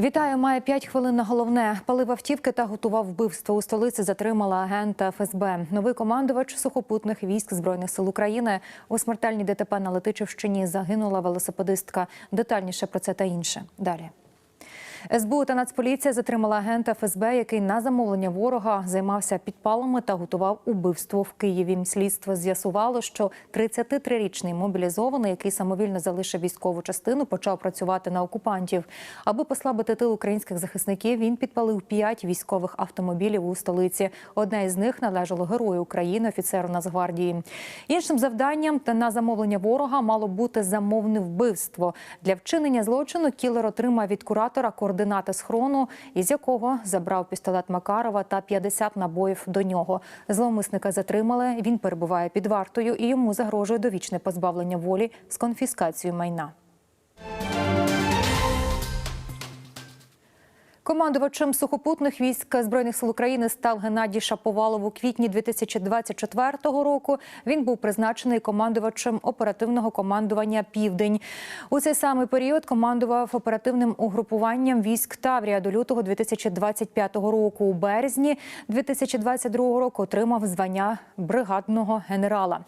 Вітаю, має 5 хвилин на головне. Палив автівки та готував вбивство. У столиці затримала агента ФСБ. Новий командувач сухопутних військ збройних сил України у смертельній ДТП на Летичівщині загинула велосипедистка. Детальніше про це та інше. Далі. СБУ та Нацполіція затримала агента ФСБ, який на замовлення ворога займався підпалами та готував убивство в Києві. Слідство з'ясувало, що 33-річний мобілізований, який самовільно залишив військову частину, почав працювати на окупантів. Аби послабити тил українських захисників, він підпалив п'ять військових автомобілів у столиці. Одне із них належало герою України, офіцеру Нацгвардії. Іншим завданням та на замовлення ворога мало бути замовне вбивство. Для вчинення злочину кілер отримав від куратора координати схрону, із якого забрав пістолет Макарова та 50 набоїв до нього. Зловмисника затримали. Він перебуває під вартою і йому загрожує довічне позбавлення волі з конфіскацією майна. Командувачем сухопутних військ збройних сил України став Геннадій Шаповалов у квітні 2024 року. Він був призначений командувачем оперативного командування Південь. У цей самий період командував оперативним угрупуванням військ Таврія до лютого 2025 року. У березні 2022 року отримав звання бригадного генерала.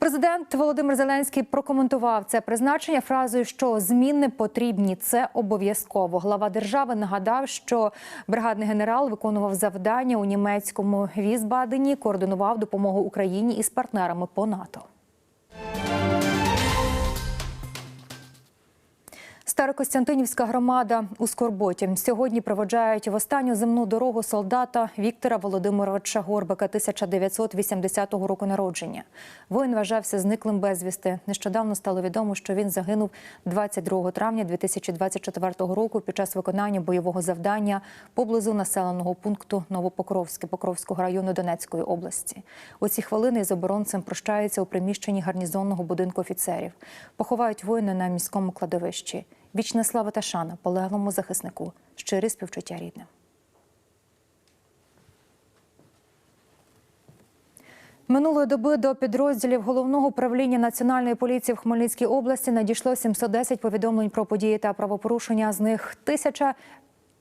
Президент Володимир Зеленський прокоментував це призначення фразою, що зміни потрібні. Це обов'язково. Глава держави нагадав, що бригадний генерал виконував завдання у німецькому Візбадені, координував допомогу Україні із партнерами по НАТО. Старокостянтинівська громада у Скорботі сьогодні проводжають в останню земну дорогу солдата Віктора Володимировича Горбика 1980 року народження. Воїн вважався зниклим безвісти. Нещодавно стало відомо, що він загинув 22 травня 2024 року під час виконання бойового завдання поблизу населеного пункту Новопокровське Покровського району Донецької області. У ці хвилини з оборонцем прощаються у приміщенні гарнізонного будинку офіцерів. Поховають воїна на міському кладовищі. Вічна слава та шана полеглому захиснику, щирі співчуття рідним. Минулої доби до підрозділів головного управління національної поліції в Хмельницькій області надійшло 710 повідомлень про події та правопорушення. З них тисяча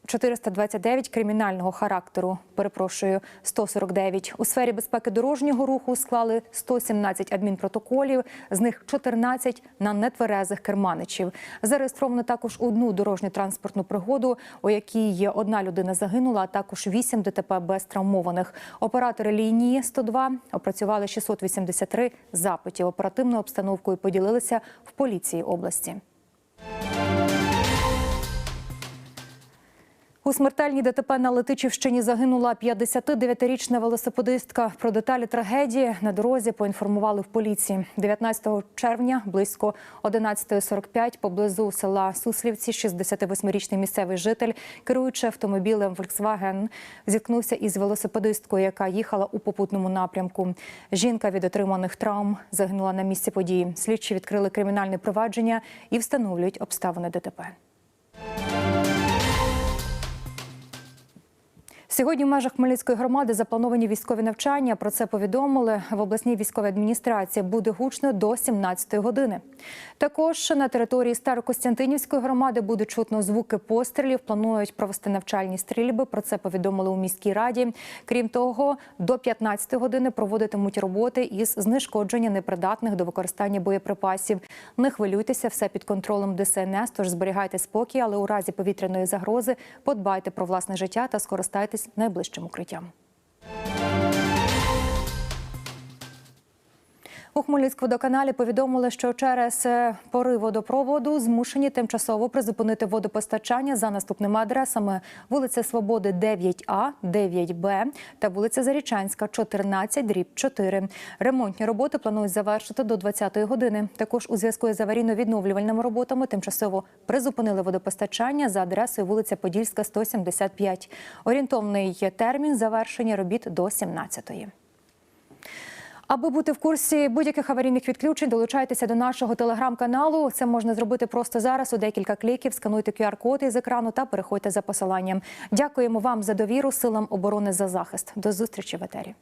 429 кримінального характеру. Перепрошую, 149. У сфері безпеки дорожнього руху склали 117 адмінпротоколів, з них 14 на нетверезих керманичів. Зареєстровано також одну дорожню транспортну пригоду, у якій одна людина загинула, а також 8 ДТП без травмованих. Оператори лінії 102 опрацювали 683 запитів. Оперативною обстановкою поділилися в поліції області. У смертельній ДТП на Летичівщині загинула 59-річна велосипедистка. Про деталі трагедії на дорозі поінформували в поліції. 19 червня близько 11.45 поблизу села Суслівці 68-річний місцевий житель, керуючи автомобілем Volkswagen, зіткнувся із велосипедисткою, яка їхала у попутному напрямку. Жінка від отриманих травм загинула на місці події. Слідчі відкрили кримінальне провадження і встановлюють обставини ДТП. Сьогодні в межах Хмельницької громади заплановані військові навчання. Про це повідомили в обласній військовій адміністрації. Буде гучно до 17 години. Також на території Старокостянтинівської громади буде чутно звуки пострілів. Планують провести навчальні стрільби. Про це повідомили у міській раді. Крім того, до 15 години проводитимуть роботи із знешкодження непридатних до використання боєприпасів. Не хвилюйтеся, все під контролем ДСНС. Тож зберігайте спокій, але у разі повітряної загрози подбайте про власне життя та скористайтесь найближчим укриттям. У Хмельницькводоканалі повідомили, що через пори водопроводу змушені тимчасово призупинити водопостачання за наступними адресами: вулиця Свободи, 9А, 9Б та вулиця Зарічанська, 14, дріб 4. Ремонтні роботи планують завершити до 20-ї години. Також у зв'язку з аварійно-відновлювальними роботами тимчасово призупинили водопостачання за адресою вулиця Подільська, 175. Орієнтовний термін завершення робіт до 17-ї. Аби бути в курсі будь-яких аварійних відключень, долучайтеся до нашого телеграм-каналу. Це можна зробити просто зараз. У декілька кліків скануйте QR-код із екрану та переходьте за посиланням. Дякуємо вам за довіру силам оборони за захист. До зустрічі в етері.